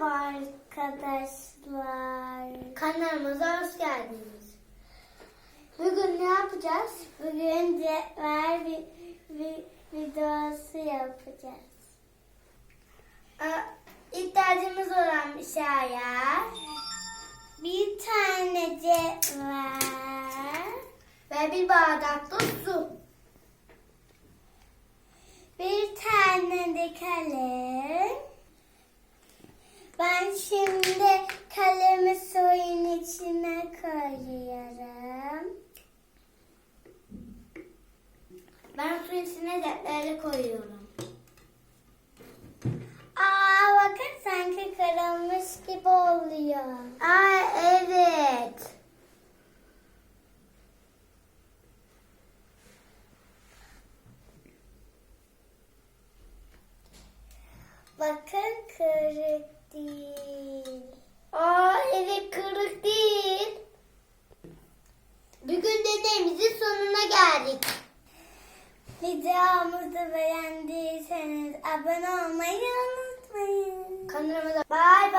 Merhaba arkadaşlar. Kanalımıza hoş geldiniz. Bugün ne yapacağız? Bugün cetvel bir, bir videosu yapacağız. Ee, İhtiyacımız olan bir şeyler. Bir tane cetvel. Ve bir bardak da su. Bir tane de kalem. Ben şimdi kalemi suyun içine koyuyorum. Ben suyun içine defterleri koyuyorum. Aa bakın sanki kırılmış gibi oluyor. Aa evet. Bakın kırık değil. Aa evet kırık değil. Bugün deneyimizin sonuna geldik. Videomuzu beğendiyseniz abone olmayı unutmayın. Kanalımıza bay bay.